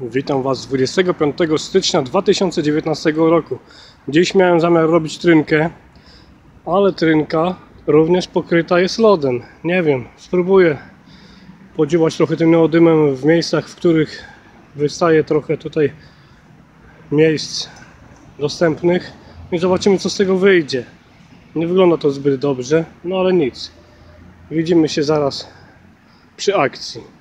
Witam Was 25 stycznia 2019 roku. Dziś miałem zamiar robić trynkę, ale trynka również pokryta jest lodem. Nie wiem, spróbuję podziałać trochę tym neodymem w miejscach, w których wystaje trochę tutaj miejsc dostępnych i zobaczymy co z tego wyjdzie. Nie wygląda to zbyt dobrze, no ale nic. Widzimy się zaraz przy akcji.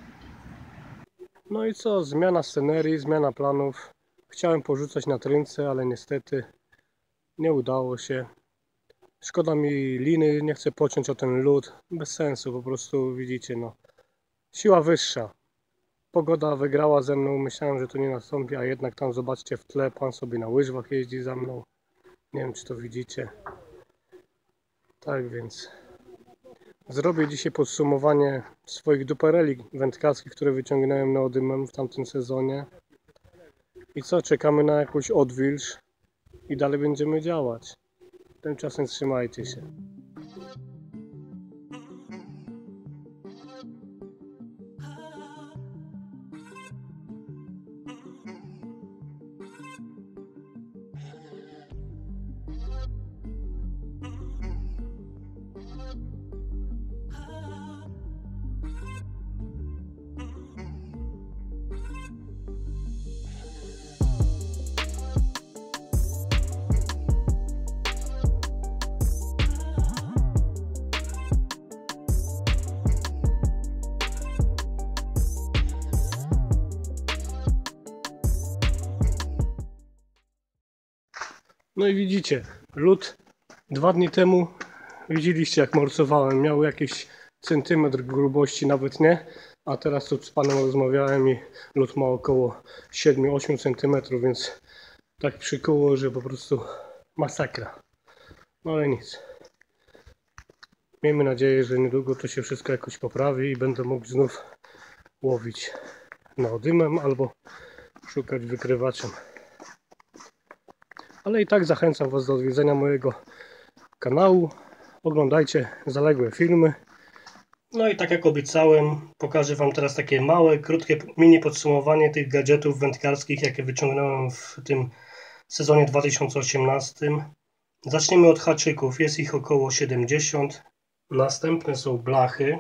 No i co, zmiana scenerii, zmiana planów. Chciałem porzucać na trynce, ale niestety nie udało się. Szkoda mi liny, nie chcę pociąć o ten lód. Bez sensu, po prostu widzicie, no. Siła wyższa. Pogoda wygrała ze mną, myślałem, że to nie nastąpi, a jednak tam zobaczcie w tle, pan sobie na łyżwach jeździ za mną. Nie wiem, czy to widzicie. Tak więc Zrobię dzisiaj podsumowanie swoich dupereli wędkarskich, które wyciągnąłem neodymem w tamtym sezonie. I co, czekamy na jakąś odwilż i dalej będziemy działać. Tymczasem trzymajcie się. No i widzicie, lód dwa dni temu widzieliście jak morcowałem, miał jakiś centymetr grubości, nawet nie, a teraz tu z panem rozmawiałem i lód ma około 7-8 centymetrów, więc tak przykuło, że po prostu masakra. No ale nic. Miejmy nadzieję, że niedługo to się wszystko jakoś poprawi i będę mógł znów łowić neodymem albo szukać wykrywaczem. Ale i tak zachęcam Was do odwiedzenia mojego kanału. Oglądajcie zaległe filmy. No i tak jak obiecałem, pokażę Wam teraz takie małe, krótkie mini podsumowanie tych gadżetów wędkarskich, jakie wyciągnąłem w tym sezonie 2018. Zaczniemy od haczyków. Jest ich około 70. Następne są blachy.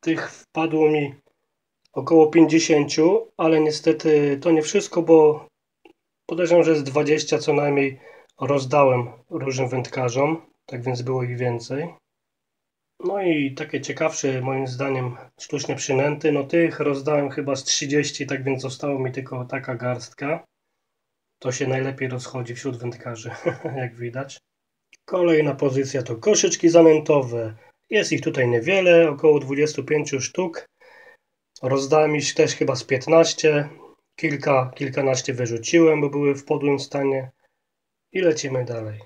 Tych wpadło mi około 50, ale niestety to nie wszystko, bo Podejrzewam, że z 20 co najmniej rozdałem różnym wędkarzom, tak więc było ich więcej. No i takie ciekawsze moim zdaniem sztuczne przynęty, no tych rozdałem chyba z 30, tak więc zostało mi tylko taka garstka. To się najlepiej rozchodzi wśród wędkarzy, jak widać. Kolejna pozycja to koszyczki zanętowe. Jest ich tutaj niewiele, około 25 sztuk. Rozdałem ich też chyba z 15. Kilka, kilkanaście wyrzuciłem, bo były w podłym stanie. I lecimy dalej.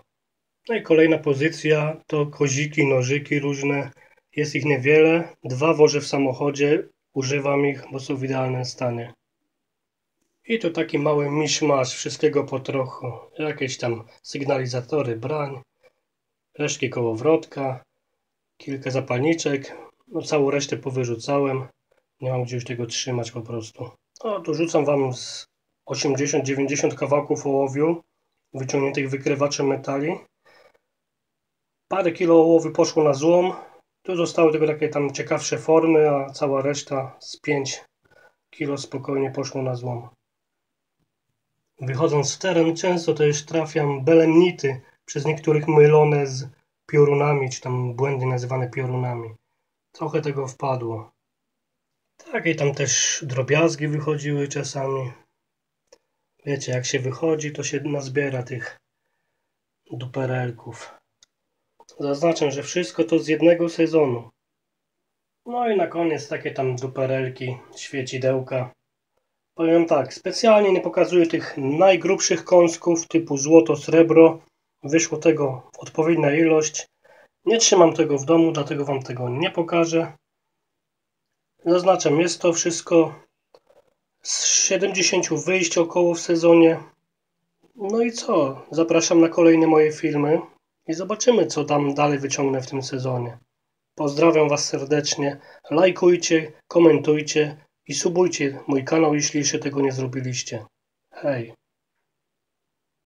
No i kolejna pozycja to koziki, nożyki różne. Jest ich niewiele. Dwa wożę w samochodzie. Używam ich, bo są w idealnym stanie. I to taki mały miszmasz, wszystkiego po trochu. Jakieś tam sygnalizatory brań, resztki kołowrotka, kilka zapalniczek. No całą resztę powyrzucałem. Nie mam gdzie już tego trzymać po prostu. No, tu rzucam Wam z 80-90 kawałków ołowiu wyciągniętych wykrywaczem metali. Parę kilo ołowiu poszło na złom. Tu zostały tylko takie tam ciekawsze formy, a cała reszta z 5 kilo spokojnie poszło na złom. Wychodząc w teren często też trafiam belemnity, przez niektórych mylone z piorunami, czy tam błędnie nazywane piorunami. Trochę tego wpadło. Takie tam też drobiazgi wychodziły czasami. Wiecie, jak się wychodzi, to się nazbiera tych duperelków. Zaznaczę, że wszystko to z jednego sezonu. No i na koniec takie tam duperelki, świecidełka. Powiem tak, specjalnie nie pokazuję tych najgrubszych kąsków typu złoto, srebro. Wyszło tego odpowiednia ilość. Nie trzymam tego w domu, dlatego Wam tego nie pokażę. Zaznaczam, jest to wszystko z 70 wyjść około w sezonie. No i co? Zapraszam na kolejne moje filmy i zobaczymy, co tam dalej wyciągnę w tym sezonie. Pozdrawiam Was serdecznie. Lajkujcie, komentujcie, i subujcie mój kanał, jeśli jeszcze tego nie zrobiliście. Hej!